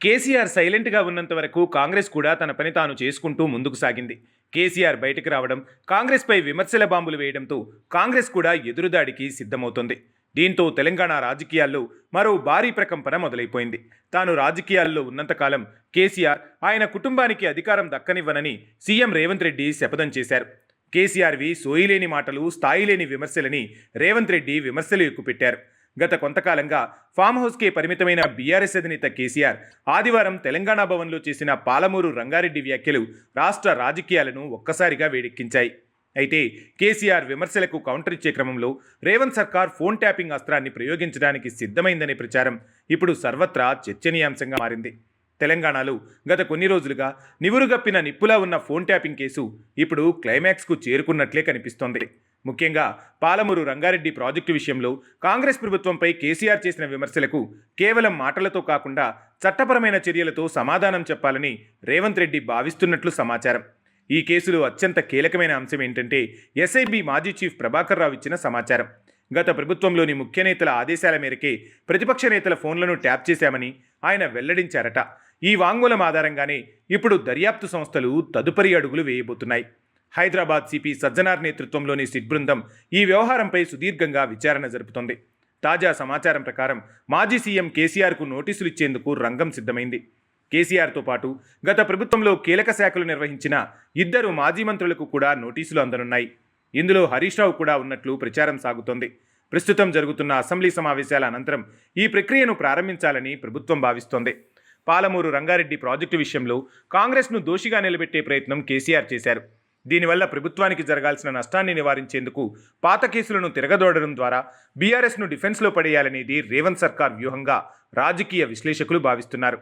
కేసీఆర్ సైలెంట్గా ఉన్నంత వరకు కాంగ్రెస్ కూడా తన పని తాను చేసుకుంటూ ముందుకు సాగింది. కేసీఆర్ బయటకు రావడం కాంగ్రెస్పై విమర్శల బాంబులు వేయడంతో కాంగ్రెస్ కూడా ఎదురుదాడికి సిద్ధమవుతుంది. దీంతో తెలంగాణ రాజకీయాల్లో మరో భారీ ప్రకంపన మొదలైపోయింది. తాను రాజకీయాల్లో ఉన్నంతకాలం కేసీఆర్ ఆయన కుటుంబానికి అధికారం దక్కనివ్వనని సీఎం రేవంత్ రెడ్డి శపథం చేశారు. కేసీఆర్వి సోయిలేని మాటలు స్థాయిలేని విమర్శలని రేవంత్ రెడ్డి విమర్శలు ఎక్కుపెట్టారు. గత కొంతకాలంగా ఫామ్ హౌస్కే పరిమితమైన బీఆర్ఎస్ అధినేత కేసీఆర్ ఆదివారం తెలంగాణ భవన్లో చేసిన పాలమూరు రంగారెడ్డి వ్యాఖ్యలు రాష్ట్ర రాజకీయాలను ఒక్కసారిగా వేడెక్కించాయి. అయితే కేసీఆర్ విమర్శలకు కౌంటర్ ఇచ్చే క్రమంలో రేవంత్ సర్కార్ ఫోన్ ట్యాపింగ్ అస్త్రాన్ని ప్రయోగించడానికి సిద్ధమైందనే ప్రచారం ఇప్పుడు సర్వత్రా చర్చనీయాంశంగా మారింది. తెలంగాణలో గత కొన్ని రోజులుగా నివురుగప్పిన నిప్పులా ఉన్న ఫోన్ ట్యాపింగ్ కేసు ఇప్పుడు క్లైమాక్స్కు చేరుకున్నట్లే కనిపిస్తోంది. ముఖ్యంగా పాలమూరు రంగారెడ్డి ప్రాజెక్టు విషయంలో కాంగ్రెస్ ప్రభుత్వంపై కేసీఆర్ చేసిన విమర్శలకు కేవలం మాటలతో కాకుండా చట్టపరమైన చర్యలతో సమాధానం చెప్పాలని రేవంత్ రెడ్డి భావిస్తున్నట్లు సమాచారం. ఈ కేసులో అత్యంత కీలకమైన అంశం ఏంటంటే ఎస్ఐబి మాజీ చీఫ్ ప్రభాకర్ రావు ఇచ్చిన సమాచారం. గత ప్రభుత్వంలోని ముఖ్య నేతల ఆదేశాల మేరకే ప్రతిపక్ష నేతల ఫోన్లను ట్యాప్ చేశామని ఆయన వెల్లడించారట. ఈ వాంగ్మూలం ఆధారంగానే ఇప్పుడు దర్యాప్తు సంస్థలు తదుపరి అడుగులు వేయబోతున్నాయి. హైదరాబాద్ సిపి సజ్జనార్ నేతృత్వంలోని సిట్ బృందం ఈ వ్యవహారంపై సుదీర్ఘంగా విచారణ జరుపుతోంది. తాజా సమాచారం ప్రకారం మాజీ సీఎం కేసీఆర్కు నోటీసులు ఇచ్చేందుకు రంగం సిద్ధమైంది. కేసీఆర్తో పాటు గత ప్రభుత్వంలో కీలక శాఖలు నిర్వహించిన ఇద్దరు మాజీ మంత్రులకు కూడా నోటీసులు అందనున్నాయి. ఇందులో హరీష్ రావు కూడా ఉన్నట్లు ప్రచారం సాగుతోంది. ప్రస్తుతం జరుగుతున్న అసెంబ్లీ సమావేశాల అనంతరం ఈ ప్రక్రియను ప్రారంభించాలని ప్రభుత్వం భావిస్తోంది. పాలమూరు రంగారెడ్డి ప్రాజెక్టు విషయంలో కాంగ్రెస్ను దోషిగా నిలబెట్టే ప్రయత్నం కేసీఆర్ చేశారు. దీనివల్ల ప్రభుత్వానికి జరగాల్సిన నష్టాన్ని నివారించేందుకు పాత కేసులను తిరగదోడడం ద్వారా బీఆర్ఎస్ను డిఫెన్స్లో పడేయాలనేది రేవంత్ సర్కార్ వ్యూహంగా రాజకీయ విశ్లేషకులు భావిస్తున్నారు.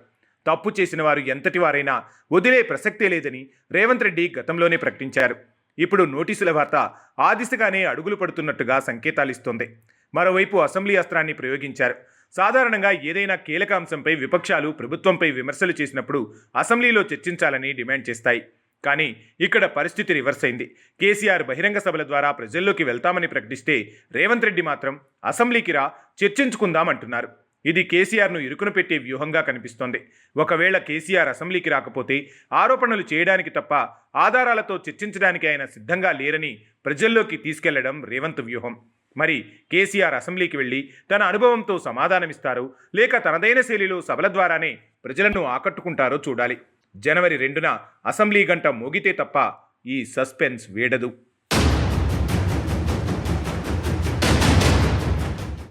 తప్పు చేసిన వారు ఎంతటి వారైనా వదిలే ప్రసక్తే లేదని రేవంత్ రెడ్డి గతంలోనే ప్రకటించారు. ఇప్పుడు నోటీసుల వార్త ఆ దిశగానే అడుగులు పడుతున్నట్టుగా సంకేతాలిస్తోంది మరోవైపు అసెంబ్లీ అస్త్రాన్ని ప్రయోగించారు. సాధారణంగా ఏదైనా కీలక అంశంపై విపక్షాలు ప్రభుత్వంపై విమర్శలు చేసినప్పుడు అసెంబ్లీలో చర్చించాలని డిమాండ్ చేస్తాయి. కానీ ఇక్కడ పరిస్థితి రివర్స్ అయింది. కేసీఆర్ బహిరంగ సభల ద్వారా ప్రజల్లోకి వెళ్తామని ప్రకటిస్తే రేవంత్ రెడ్డి మాత్రం అసెంబ్లీకి రా చర్చించుకుందామంటున్నారు ఇది కేసీఆర్ను ఇరుకున పెట్టే వ్యూహంగా కనిపిస్తోంది. ఒకవేళ కేసీఆర్ అసెంబ్లీకి రాకపోతే ఆరోపణలు చేయడానికి తప్ప ఆధారాలతో చర్చించడానికి ఆయన సిద్ధంగా లేరని ప్రజల్లోకి తీసుకెళ్ళడం రేవంత్ వ్యూహం. మరి కేసీఆర్ అసెంబ్లీకి వెళ్ళి తన అనుభవంతో సమాధానమిస్తారు. లేక తనదైన శైలిలో సభల ద్వారానే ప్రజలను ఆకట్టుకుంటారో చూడాలి. జనవరి రెండున అసెంబ్లీ గంట మోగితే తప్ప ఈ సస్పెన్స్ వీడదు.